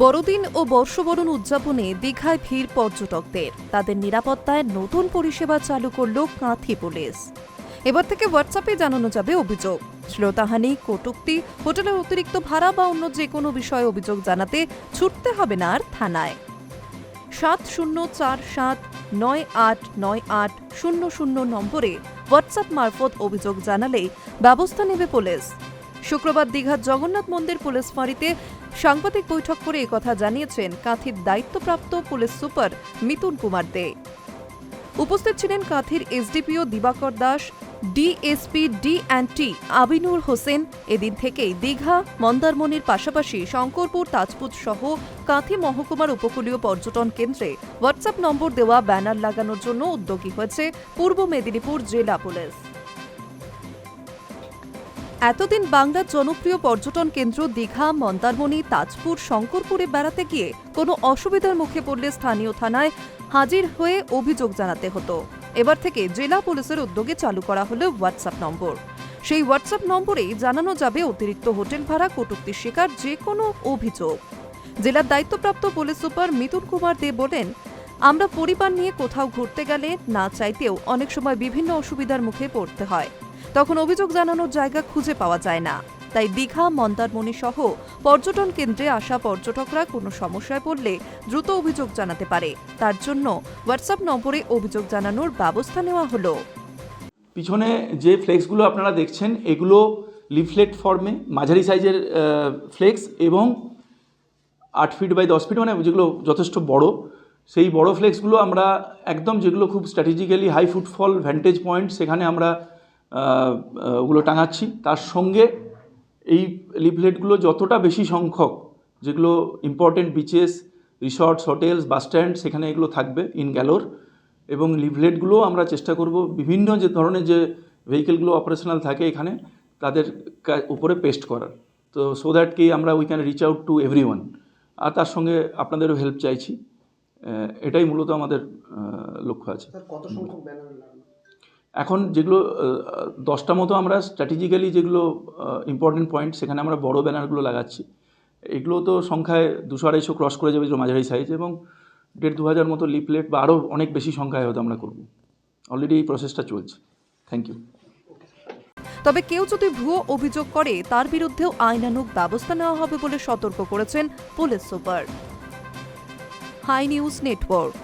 বড়দিন ও বর্ষবরণ উদযাপনে দীঘায় ভিড় পর্যটকদের। তাদের নিরাপত্তায় নতুন পরিষেবা চালু করল কাঁথি পুলিশ। এবার থেকে হোয়াটসঅ্যাপে জানানো যাবে অভিযোগ। শ্রোতাহানি কটুক্তি, হোটেলের অতিরিক্ত ভাড়া বা অন্য যে কোনো বিষয়ে অভিযোগ জানাতে ছুটতে হবে না আর থানায়। সাত শূন্য চার সাত নয় আট নয় আট শূন্য শূন্য নম্বরে হোয়াটসঅ্যাপ মারফত অভিযোগ জানালে ব্যবস্থা নেবে পুলিশ। শুক্রবার দীঘার জগন্নাথ মন্দির পুলিশ ফাঁড়িতে সাংবাদিক বৈঠক করে কথা জানিয়েছেন কাঁথির দায়িত্বপ্রাপ্ত পুলিশ সুপার মিতুন কুমার দে। উপস্থিত ছিলেন কাঁথির SDPO Dibakar Das, DSP D and T Abinur Hossain, এদিন থেকেই দীঘা, মন্দারমণির পাশাপাশি শঙ্করপুর, তাজপুর সহ কাঁথি মহকুমার উপকূলীয় পর্যটন কেন্দ্রে হোয়াটসঅ্যাপ নম্বর দেওয়া ব্যানার লাগানোর জন্য উদ্যোগী হয়েছে পূর্ব মেদিনীপুর জেলা পুলিশ। এতদিন বাংলার জনপ্রিয় পর্যটন কেন্দ্র দীঘা, মন্দারমণি, তাজপুর, শঙ্করপুরে বেড়াতে গিয়ে কোনো অসুবিধার মুখে পড়লে স্থানীয় থানায় হাজির হয়ে অভিযোগ জানাতে হতো। এবার থেকে জেলা পুলিশের উদ্যোগে চালু করা হলো হোয়াটসঅ্যাপ নম্বর। সেই হোয়াটসঅ্যাপ নম্বরেই জানানো যাবে অতিরিক্ত হোটেল ভাড়া, কটূক্তির শিকার যে কোনো অভিযোগ। জেলার দায়িত্বপ্রাপ্ত পুলিশ সুপার মিতুন কুমার দে বলেন, আমরা পরিবার নিয়ে কোথাও ঘুরতে গেলে না চাইতেও অনেক সময় বিভিন্ন অসুবিধার মুখে পড়তে হয়। তখন অভিযোগ জানানোর জায়গা খুঁজে পাওয়া যায় না। তাই দীঘা, মন্দারমণি সহ পর্যটন কেন্দ্রে আসা পর্যটকরা কোনো সমস্যায় পড়লে দ্রুত অভিযোগ জানাতে পারে। তার জন্য হোয়াটসঅ্যাপ নম্বরে অভিযোগ জানানোর ব্যবস্থা নেওয়া হলো। পিছনে যে ফ্লেক্সগুলো আপনারা দেখছেন, এগুলো লিফলেট ফর্মে মাঝারি সাইজের ফ্লেক্স এবং আট ফিট বাই দশ ফিট মানে যেগুলো যথেষ্ট বড়, সেই বড় ফ্লেক্সগুলো আমরা একদম যেগুলো খুব strategically high footfall vantage point সেখানে আমরা ওগুলো টাঙাচ্ছি। তার সঙ্গে এই লিফলেটগুলো যতটা বেশি সংখ্যক, যেগুলো important beaches resorts hotels bus stand সেখানে এগুলো থাকবে ইন গ্যালোর এবং লিফলেটগুলো আমরা চেষ্টা করব বিভিন্ন যে ধরনের যে ভেহিকেলগুলো অপারেশনাল থাকে এখানে, তাদের উপরে পেস্ট করার। তো সো দ্যাট কি আমরা we can reach out to every আর তার সঙ্গে আপনাদেরও হেল্প চাইছি। এটাই মূলত আমাদের লক্ষ্য আছে। কত সংখ্যক ব্যানার এখন যেগুলো দশটা মতো আমরা স্ট্র্যাটেজিক্যালি যেগুলো ইম্পর্টেন্ট পয়েন্ট সেখানে আমরা বড় ব্যানারগুলো লাগাচ্ছি। এগুলো তো সংখ্যায় দুশো আড়াইশো ক্রস করে যাবে মাঝারি সাইজ এবং দেড় দু হাজার মতো লিপলেট বা আরও অনেক বেশি সংখ্যায় হয়তো আমরা করব। অলরেডি এই প্রসেসটা চলছে। থ্যাংক ইউ তবে কেউ যদি ভুয়ো অভিযোগ করে, তার বিরুদ্ধেও আইনানুক ব্যবস্থা নেওয়া হবে বলে সতর্ক করেছেন police super. Hi news network.